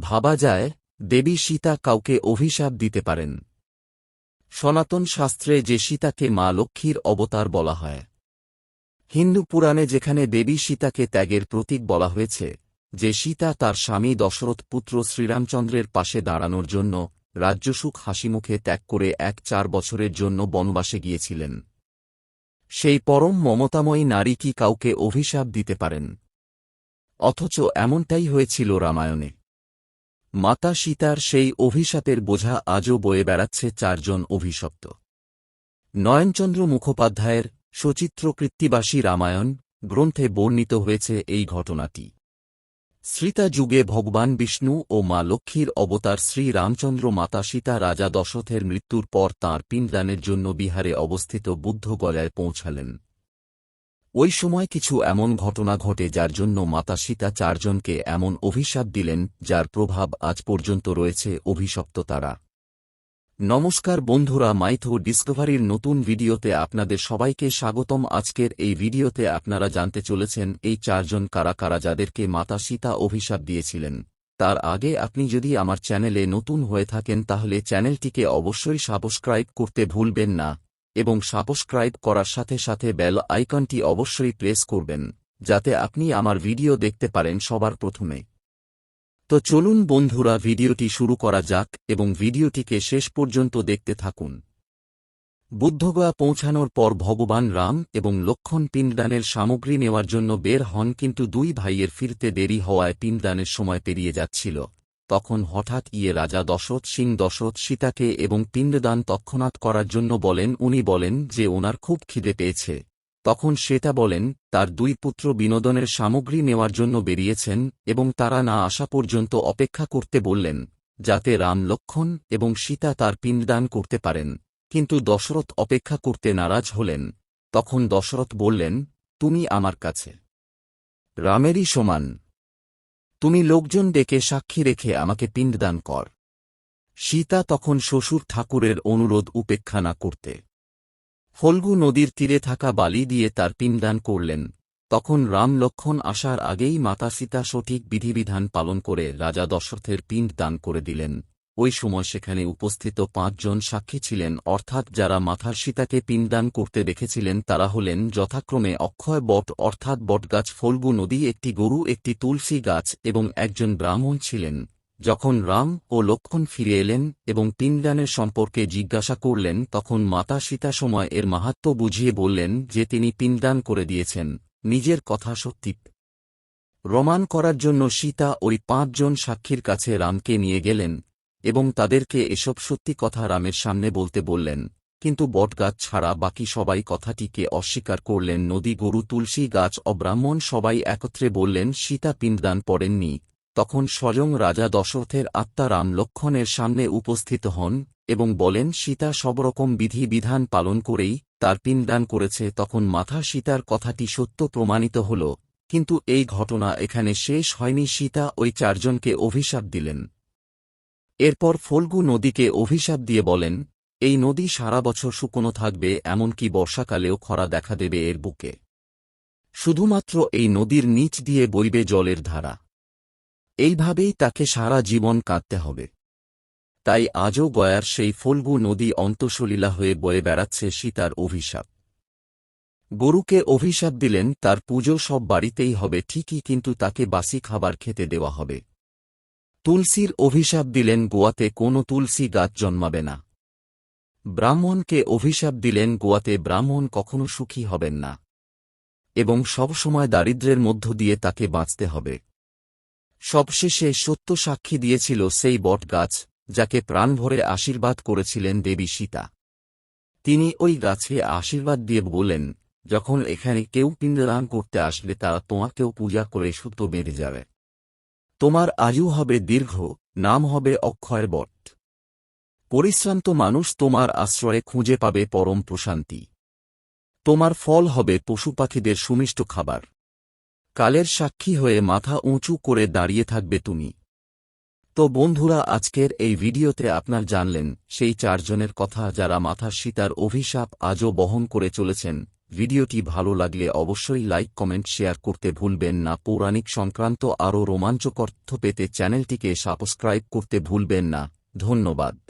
ভাবা যায়, দেবী সীতা কাউকে অভিশাপ দিতে পারেন। সনাতন শাস্ত্রে যে সীতাকে মা লক্ষ্মীর অবতার বলা হয়। হিন্দু পুরাণে যেখানে দেবী সীতাকে ত্যাগের প্রতীক বলা হয়েছে, যে সীতা তার স্বামী দশরথ পুত্র শ্রীরামচন্দ্রের পাশে দাঁড়ানোর জন্য রাজ্যসুখ হাসিমুখে ত্যাগ করে এক চার বছরের জন্য বনবাসে গিয়েছিলেন। সেই পরম মমতাময়ী নারী কি কাউকে অভিশাপ দিতে পারেন? অথচ এমনটাই হয়েছিল রামায়ণে। মাতা সীতার সেই অভিশাপের বোঝা আজও বয়ে বেড়াচ্ছে চারজন অভিশপ্ত। নয়নচন্দ্র মুখোপাধ্যায়ের সচিত্র কৃত্তিবাসী রামায়ণ গ্রন্থে বর্ণিত হয়েছে এই ঘটনাটি। শ্রীতা যুগে ভগবান বিষ্ণু ও মা লক্ষ্মীর অবতার শ্রী রামচন্দ্র মাতা সীতা রাজা দশথের মৃত্যুর পর তাঁর পিণ্ডদানের জন্য বিহারে অবস্থিত বুদ্ধগয়ায় পৌঁছালেন। ওই সময় কিছু এমন ঘটনা ঘটে যার জন্য মাতা সীতা চারজনকে এমন অভিশাপ দিলেন, যার প্রভাব আজ পর্যন্ত রয়েছে, অভিশপ্ত তারা। নমস্কার বন্ধুরা, মাইথো ডিসকভারির নতুন ভিডিওতে আপনাদের সবাইকে স্বাগতম। আজকের এই ভিডিওতে আপনারা জানতে চলেছেন, এই চারজন কারা কারা যাদেরকে মাতা সীতা অভিশাপ দিয়েছিলেন। তার আগে আপনি যদি আমার চ্যানেলে নতুন হয়ে থাকেন, তাহলে চ্যানেলটিকে অবশ্যই সাবস্ক্রাইব করতে ভুলবেন না। এবং সাবস্ক্রাইব করার সাথে সাথে বেল আইকনটি অবশ্যই প্রেস করবেন, যাতে আপনি আমার ভিডিও দেখতে পারেন সবার প্রথমে। তো চলুন বন্ধুরা, ভিডিওটি শুরু করা যাক এবং ভিডিওটিকে শেষ পর্যন্ত দেখতে থাকুন। বুদ্ধগয়া পৌঁছানোর পর ভগবান রাম এবং লক্ষণ পিণ্ডদানের সামগ্রী নেওয়ার জন্য বের হন, কিন্তু দুই ভাইয়ের ফিরতে দেরি হওয়ায় পিণ্ডদানের সময় পেরিয়ে যাচ্ছিল। তখন হঠাৎ ইয়ে রাজা দশরথ সিং দশরথ সীতাকে এবং পিণ্ডদান তৎক্ষণাৎ করার জন্য বলেন, উনি বলেন যে ওনার খুব খিদে পেয়েছে। তখন শ্বেতা বলেন, তার দুই পুত্র বিনোদনের সামগ্রী নেওয়ার জন্য বেরিয়েছেন এবং তারা না আসা পর্যন্ত অপেক্ষা করতে বললেন, যাতে রাম লক্ষণ এবং সীতা তার পিণ্ডদান করতে পারেন। কিন্তু দশরথ অপেক্ষা করতে নারাজ হলেন। তখন দশরথ বললেন, তুমি আমার কাছে। রামেরই সমান। তুমি লোকজন ডেকে সাক্ষী রেখে আমাকে পিণ্ডদান কর। সীতা তখন শ্বশুর ঠাকুরের অনুরোধ উপেক্ষা না করতে। ফল্গু নদীর তীরে থাকা বালি দিয়ে তার পিণ্ডদান করলেন। তখন রাম লক্ষণ আসার আগেই মাতা সীতা সঠিক বিধিবিধান পালন করে রাজা দশরথের পিণ্ড দান করে দিলেন। ওই সময় সেখানে উপস্থিত পাঁচজন সাক্ষী ছিলেন, অর্থাৎ যারা মাথার সীতাকে পিণ্ডদান করতে দেখেছিলেন তারা হলেন যথাক্রমে অক্ষয় বট, অর্থাৎ বটগাছ ফল্গু নদী, একটি গরু, একটি তুলসী গাছ এবং একজন ব্রাহ্মণ ছিলেন। যখন রাম ও লক্ষণ ফিরে এলেন এবং পিণ্ডদানের সম্পর্কে জিজ্ঞাসা করলেন, তখন মাতা সীতা সময় এর মাহাত্ম বুঝিয়ে বললেন যে তিনি পিণ্ডদান করে দিয়েছেন। নিজের কথা সত্যি। রমান করার জন্য সীতা ওই পাঁচজন সাক্ষীর কাছে রামকে নিয়ে গেলেন। এবং তাদেরকে এসব সত্যি কথা রামের সামনে বলতে বললেন, কিন্তু বটগাছ ছাড়া বাকি সবাই কথাটিকে অস্বীকার করলেন, নদী, গরু, তুলসী গাছ, অব্রাহ্মণ সবাই একত্রে বললেন, সীতা পিণ্ডদান পড়েননি তখন স্বয়ং রাজা দশরথের আত্মা রাম লক্ষণের সামনে উপস্থিত হন এবং বলেন, সীতা সবরকম বিধি বিধান পালন করেই তার পিণ্ডদান করেছে। তখন মাথা সীতার কথাটি সত্য প্রমাণিত হল, কিন্তু এই ঘটনা এখানে শেষ হয়নি। সীতা ওই চারজনকে অভিশাপ দিলেন। এরপর ফল্গু নদীকে অভিশাপ দিয়ে বলেন, এই নদী সারা বছর শুকনো থাকবে, এমনকি বর্ষাকালেও খরা দেখা দেবে এর বুকে। শুধুমাত্র এই নদীর নিচ দিয়ে বইবে জলের ধারা। এইভাবেই তাকে সারা জীবন কাঁদতে হবে। তাই আজও গয়ার সেই ফল্গু নদী অন্তঃসলীলা হয়ে বয়ে বেড়াচ্ছে সীতার অভিশাপ। গরুকে অভিশাপ দিলেন, তার পুজো সব বাড়িতেই হবে, ঠিকই কিন্তু তাকে বাসি খাবার খেতে দেওয়া হবে। তুলসীর অভিশাপ দিলেন গোয়াতে কোনো তুলসী গাছ জন্মাবে না। ব্রাহ্মণকে অভিশাপ দিলেন গোয়াতে ব্রাহ্মণ কখনো সুখী হবেন না। এবং সবসময় দারিদ্রের মধ্য দিয়ে তাকে বাঁচতে হবে। সবশেষে সত্য সাক্ষী দিয়েছিল সেই বটগাছ যাকে প্রাণভরে আশীর্বাদ করেছিলেন দেবী সীতা। তিনি ওই গাছে আশীর্বাদ দিয়ে বলেন যখন এখানে কেউ পিণ্ডদান করতে আসলে তারা তোমাকেও পূজা করে সুতো বেঁধে যাবে। তোমার আয়ু হবে দীর্ঘ, নাম হবে অক্ষয়ের বট। পরিশ্রান্ত মানুষ তোমার আশ্রয়ে খুঁজে পাবে পরম প্রশান্তি। তোমার ফল হবে পশুপাখিদের সুমিষ্ট খাবার। কালের সাক্ষী হয়ে মাথা উঁচু করে দাঁড়িয়ে থাকবে তুমি। তো বন্ধুরা, আজকের এই ভিডিওতে আপনার জানলেন, সেই চারজনের কথা যারা মাথার সীতার অভিশাপ আজও বহন করে চলেছেন ভিডিওটি ভালো লাগলে অবশ্যই লাইক, কমেন্ট, শেয়ার করতে ভুলবেন না। পৌরাণিক সংক্রান্ত আরও রোমাঞ্চকর্থ পেতে চ্যানেলটিকে সাবস্ক্রাইব করতে ভুলবেন না। ধন্যবাদ।